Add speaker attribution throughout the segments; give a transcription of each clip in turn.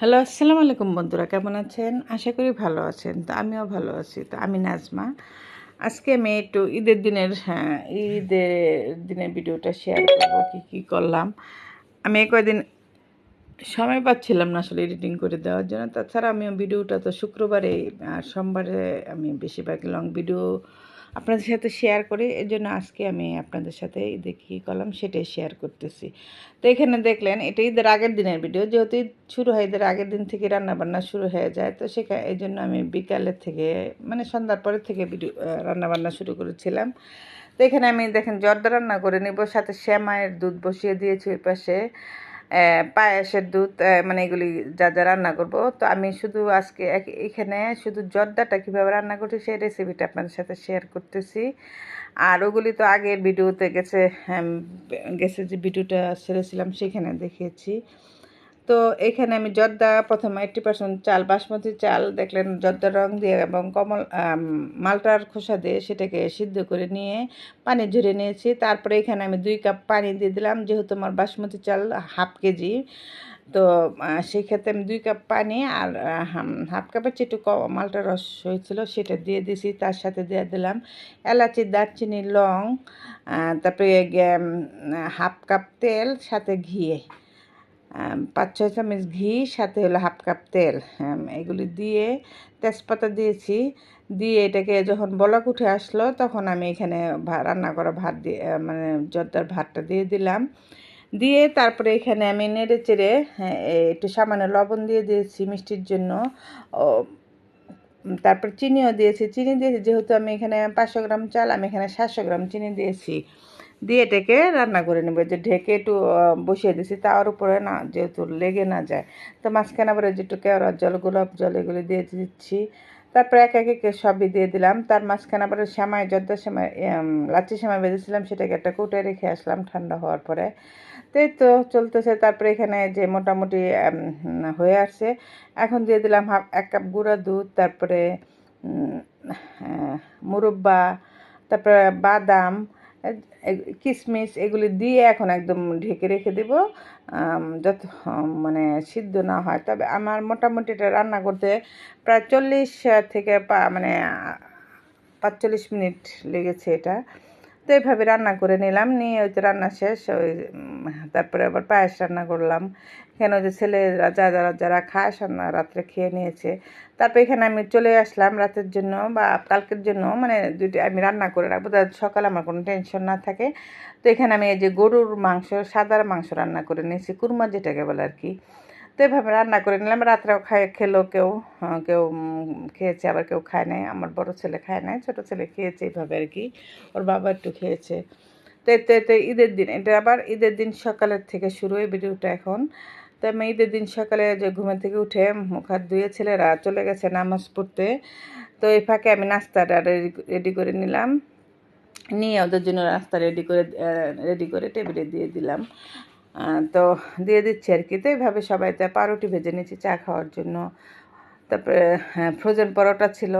Speaker 1: Hello, আসসালামু আলাইকুম বন্ধুরা, কেমন আছেন? আশা করি ভালো আছেন। তো আমিও ভালো আছি। তো আমি নাজমা। আজকে আমি একটু ঈদের দিনের হ্যাঁ ঈদের দিনের ভিডিওটা শেয়ার করব, কী কী করলাম। আমি কয়দিন সময় পাচ্ছিলাম না আসলে এডিটিং করে দেওয়ার জন্য। তাছাড়া আমি ভিডিওটা তো শুক্রবারে আর সোমবারে আমি বেশিরভাগ লং ভিডিও আপনাদের সাথে শেয়ার করি, এর জন্য আজকে আমি আপনাদের সাথে ঈদে কী সেটাই শেয়ার করতেছি। তো এখানে দেখলেন, এটা ঈদের আগের দিনের ভিডিও যেহেতু ঈদ শুরু হয়, ঈদের আগের দিন থেকে রান্নাবান্না শুরু হয়ে যায়, তো সেখানে এই জন্য আমি বিকালের থেকে মানে সন্ধ্যার পরের থেকে ভিডিও রান্নাবান্না শুরু করেছিলাম। তো এখানে আমি দেখেন, জর্দা রান্না করে নেব, সাথে শ্যামায়ের দুধ বসিয়ে দিয়েছি ওই পাশে। পায়েসের দুধ মানে এগুলি যা যা রান্না করব। তো আমি শুধু আজকে এখানে শুধু জর্দাটা কীভাবে রান্না করছি সেই রেসিপিটা আপনাদের সাথে শেয়ার করতেছি। আর ওগুলি তো আগের ভিডিওতে গেছে গেছে যে ভিডিওটা ছেড়েছিলাম, সেখানে দেখিয়েছি। তো এখানে আমি জর্দা, প্রথমে এইট্টি পার্সেন্ট চাল, বাসমতি চাল, দেখলেন জর্দা রং দিয়ে এবং কমল মালটার খোসা দিয়ে সেটাকে সিদ্ধ করে নিয়ে পানি ঝরে নিয়েছি। তারপরে এখানে আমি দুই কাপ পানি দিয়ে দিলাম, যেহেতু আমার বাসমতি চাল হাফ কেজি, তো সেই ক্ষেত্রে আমি দুই কাপ পানি আর হাফ কাপের চেটু মালটার রস হয়েছিল সেটা দিয়ে দিয়েছি তার সাথে দিয়ে দিলাম এলাচি, দারচিনি, লং তারপরে হাফ কাপ তেল, সাথে ঘিয়ে পাঁচ ছয় চামচ ঘি সাথে হলো হাফ কাপ তেল। এগুলি দিয়ে তেজপাতা দিয়েছি। দিয়ে এটাকে যখন বলক উঠে আসলো তখন আমি এখানে রান্না করা ভাত দিয়ে মানে জর্দার ভাতটা দিয়ে দিলাম। দিয়ে তারপরে এখানে আমি নেড়ে চেড়ে হ্যাঁ, একটু সামান্য লবণ দিয়ে দিয়েছি মিষ্টির জন্য। তারপর চিনিও দিয়েছি। চিনি দিয়েছি যেহেতু আমি এখানে পাঁচশো গ্রাম চাল আমি এখানে সাতশো গ্রাম চিনি দিয়েছি। দিয়ে এটাকে রান্না করে নেব। যে ঢেকে একটু বসিয়ে দিছি, তার উপরে না যেহেতু লেগে না যায়, তো মাঝখানে আবার যেটু কেওড়ার জল, গোলাপ জল এগুলি দিয়ে দিচ্ছি। তারপরে এক এক সবই দিয়ে দিলাম। তার মাঝখানে আবার সেমাই জর্দার সেমাই লাচি সেমাই বেঁধেছিলাম, সেটাকে একটা কুটে রেখে আসলাম ঠান্ডা হওয়ার পরে। তো তো চলতেছে, তারপরে এখানে যে মোটামুটি হয়ে আসছে, এখন দিয়ে দিলাম হাফ, এক কাপ গুঁড়া দুধ, তারপরে মুরব্বা, তারপরে বাদাম কিশমিশ এগুলি দিয়ে এখন একদম ঢেকে রেখে দেব যত মানে সিদ্ধ না হয়। তবে আমার মোটামুটি এটা রান্না করতে প্রায় চল্লিশ থেকে মানে পাঁচচল্লিশ মিনিট লেগেছে এটা। তো এইভাবে রান্না করে নিলাম। নিয়ে ওই তো রান্না শেষ, ওই তারপরে আবার পায়েস রান্না করলাম। এখানে ওই যে ছেলেরা যা, যারা যারা খায় রাত্রে খেয়ে নিয়েছে। তারপর এখানে আমি চলে আসলাম রাতের জন্য বা কালকের জন্য। মানে দুটি আমি রান্না করে রাখব। তার সকালে আমার কোনো টেনশন না থাকে। তো এখানে আমি এই যে গরুর মাংস, সাদার মাংস রান্না করে নিয়েছি। কুরমা যেটাকে বলে আর কি। তো এভাবে রান্না করে নিলাম, রাত্রেও খায় খেলো কেউ কেউ খেয়েছে, আবার কেউ খায় নাই, আমার বড় ছেলে খায় নাই, ছোটো ছেলে খেয়েছে এইভাবে আর কি, ওর বাবা একটু খেয়েছে। তো এতে এতে ঈদের দিন, এটা আবার ঈদের দিন সকালের থেকে শুরু এই ভিডিওটা এখন, তো আমি ঈদের দিন সকালে যে ঘুমের থেকে উঠে মুখ হাত ধুয়ে ছেলেরা চলে গেছে নামাজ পড়তে, তো এই ফাঁকে আমি নাস্তাটা রেডি করে নিলাম, নিয়ে ওদের জন্য রাস্তা রেডি করে রেডি করে টেবিলে দিয়ে দিলাম। তো দিয়ে দিচ্ছি আর কি। তো এইভাবে সবাই তা পাউরুটি ভেজে নিচ্ছি চা খাওয়ার জন্য। তারপরে হ্যাঁ ফ্রোজেন পরোটা ছিল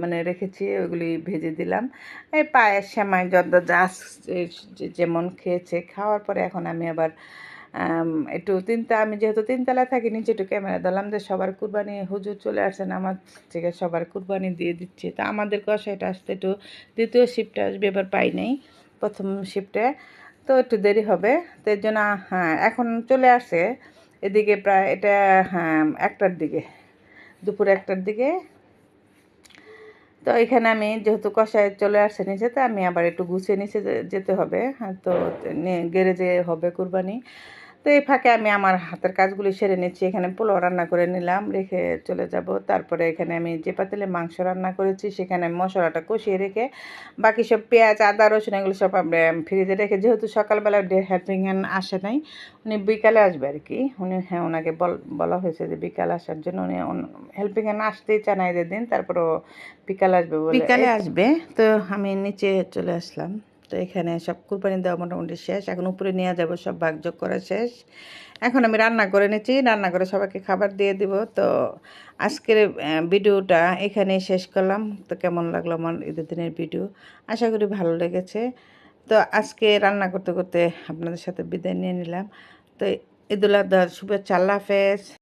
Speaker 1: মানে রেখেছি ওইগুলি ভেজে দিলাম। এই পায়ের শ্যামাই যত যা যেমন খেয়েছে, খাওয়ার পরে এখন আমি আবার একটু তিনটা, আমি যেহেতু তিনতলায় থাকি, নিচে একটু ক্যামেরা দিলাম যে সবার কুরবানি, হুজুর চলে আসছেন, আমার থেকে সবার কুরবানি দিয়ে দিচ্ছে। তা আমাদের কষাইটা আসতে একটু, দ্বিতীয় শিফটে আসবে, এবার পাই নাই প্রথম শিফটে তো একটু দেরি হবে, তো এর জন্য হ্যাঁ এখন চলে আসে। এদিকে প্রায় এটা হ্যাঁ একটার দিকে, দুপুর একটার দিকে। তো এখানে আমি যেহেতু কষায় চলে আসছে নিচে তো আমি আবার একটু গুছিয়ে নিচে যেতে হবে। হ্যাঁ তো গেরেজে হবে কুরবানি। তো এই ফাঁকে আমি আমার হাতের কাজগুলি সেরে নিচ্ছি। এখানে পোলাও রান্না করে নিলাম রেখে চলে যাব। তারপরে এখানে আমি যে পাতিলে মাংস রান্না করেছি সেখানে মশলাটা কষিয়ে রেখে বাকি সব পেঁয়াজ আদা রসুন এগুলো সব ফ্রিজে রেখে যেহেতু সকালবেলা হেল্পিং হ্যান্ড আসে নাই উনি বিকালে আসবে আর কি। উনি হ্যাঁ ওনাকে বলা হয়েছে যে বিকালে আসার জন্য উনি হেল্পিং হ্যান্ড আসতেই চান এদের দিন তারপরও বিকালে আসবে বিকালে আসবে। তো আমি নিচে চলে আসলাম। তো এখানে সব কুরবানি দেওয়া মোটামুটি শেষ। এখন উপরে নিয়ে যাব, সব ভাগযোগ করা শেষ। এখন আমি রান্না করে নিচ্ছি, রান্না করে সবাইকে খাবার দিয়ে দিব। তো আজকের ভিডিওটা এখানেই শেষ করলাম। তো কেমন লাগল আমার ঈদের দিনের ভিডিও? আশা করি ভালো লেগেছে। তো আজকে রান্না করতে করতে আপনাদের সাথে বিদায় নিয়ে নিলাম। তো ঈদুল আজহার শুভেচ্ছা, আল্লাহ হাফেজ।